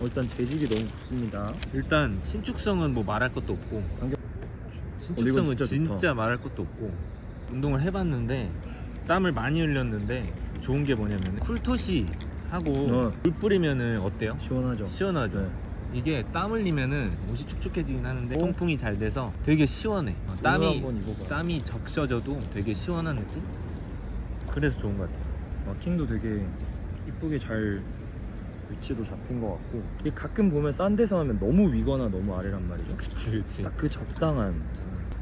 일단 재질이 너무 좋습니다. 일단 신축성은 뭐 말할 것도 없고 안경- 신축성은 어, 진짜 진짜, 좋다. 말할 것도 없고 운동을 해봤는데 땀을 많이 흘렸는데 좋은 게 뭐냐면 쿨토시 하고 어. 물 뿌리면은 어때요? 시원하죠. 시원하죠. 네. 이게 땀 흘리면은 옷이 축축해지긴 하는데 어? 통풍이 잘 돼서 되게 시원해. 어, 오늘 땀이 한번 입어봐. 땀이 적셔져도 되게 시원한 느낌? 그래서 좋은 것 같아요. 마킹도 되게 이쁘게 잘 위치도 잡힌 것 같고 이게 가끔 보면 싼 데서 하면 너무 위거나 너무 아래란 말이죠. 그치 그치. 딱 그 적당한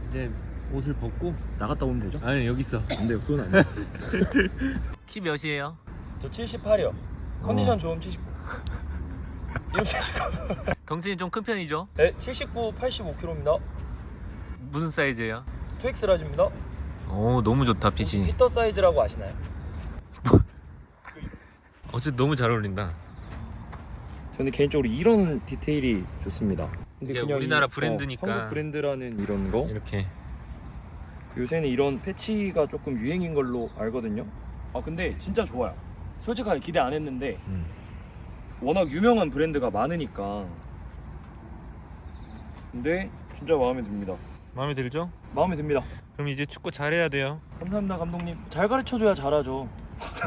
이제 옷을 벗고 나갔다 오면 되죠? 아니 여기 있어. 안 돼요. 그건 안 돼요. 키 몇이에요? 저 78이요. 컨디션 좋으면 79. 이름 79. 덩치는 좀 큰 편이죠? 네, 79, 85kg입니다. 무슨 사이즈예요? 2X 라지입니다. 오 너무 좋다 핏이. 피터 사이즈라고 아시나요? 어쨌든 너무 잘 어울린다. 저는 개인적으로 이런 디테일이 좋습니다. 근데 이게 그냥 우리나라 이- 브랜드니까. 어, 한국 브랜드라는 이런 거. 이렇게 요새는 이런 패치가 조금 유행인 걸로 알거든요. 아 근데 진짜 좋아요. 솔직하게 기대 안 했는데 음. 워낙 유명한 브랜드가 많으니까. 근데 진짜 마음에 듭니다. 마음에 들죠? 마음에 듭니다. 그럼 이제 축구 잘해야 돼요. 감사합니다 감독님. 잘 가르쳐줘야 잘하죠.